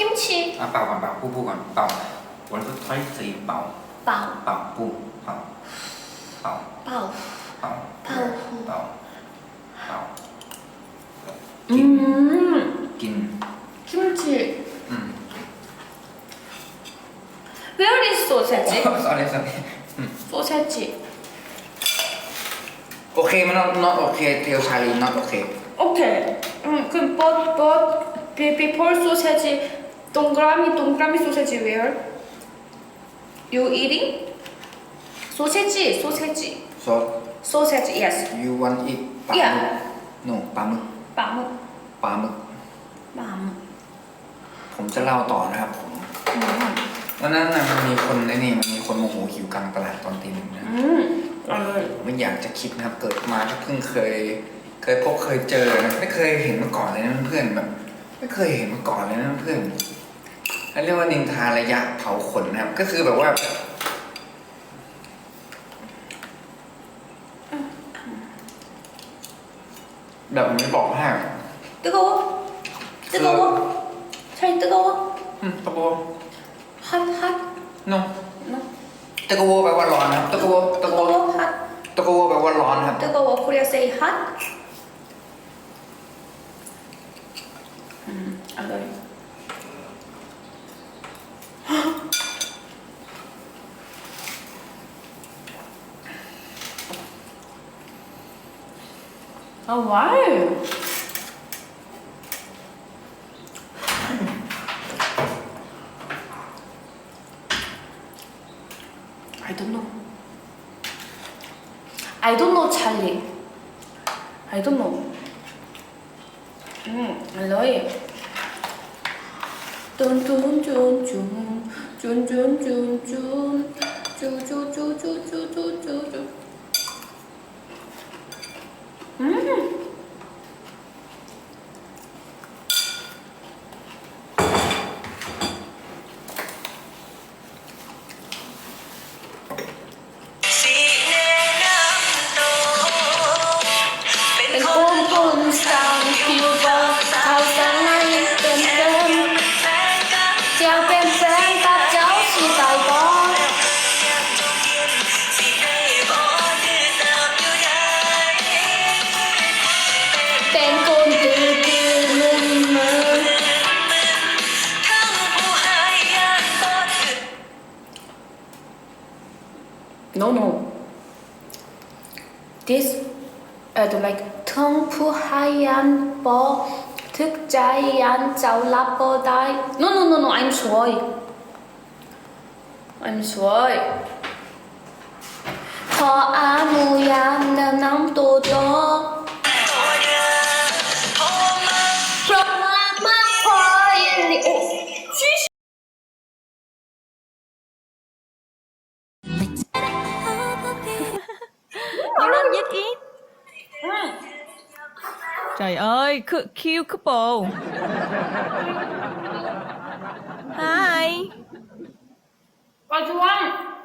김치. 아, 빠, 빠, 빠, 부부건, 빠. 월급 털수 이 빠, 宝 빠, 부, 빠, 빠, 宝 빠, 빠, 빠, 빠. 김, 음 김, 김치. 음. Where is sausage? sorry, sorry. 음. sausage. Okay, not, not okay, Theo Sally, not okay. Okay. 음, 그 but but be- before sausage 동그라미동그라미소세지 where you eating sausage so sausage yes you want eat ปลาหมึ yeah no ปลาหมึก a ปลาหมึกผมจะเล่าต่อนะครับผมวันนั้นนะมันมีคนในนี่มันมีคนโมโหหิวกลางตลาดตอนตีหนึ่งนะมันมอยากจะคิดนะครับเกิดมาก็เพิ่งเคยเคยพบเคยเจอนะไม่เคยเห็นมาก่อนเลยนะเพื่อนแบบไม่เคยเห็นมาก่อนเลยนะเพื่อนอันเรียกว่านินทาระยะเผาขนนะครับ ก็คือแบบว่าแบบไม่บอกหมากตึกโก้ตึกโก้ใช่ตึกโก้ตึกโก้ฮัทฮัทน้องตึกโก้แปลว่าร้อนนะตึกโก้ตึกโก้ฮัทตึกโก้แปลว่าร้อนครับตึกโก้คุณจะ say ฮัทอืมอร่อย Ah, uau! I don't know. I don't know, Charlie. I don't know. 음, 알로이. 뚠뚠뚠뚠 뚠뚠뚠뚠 쭈쭈쭈쭈쭈쭈쭈쭈 No, no. This at uh, like Pu Haiyan Bo Tuk Jaiyan Zhao Labo Dai. No, no, no, no, I'm sorry. I'm sorry. ขออามูยา Trời ơi, cute couple. Hi. What do you want?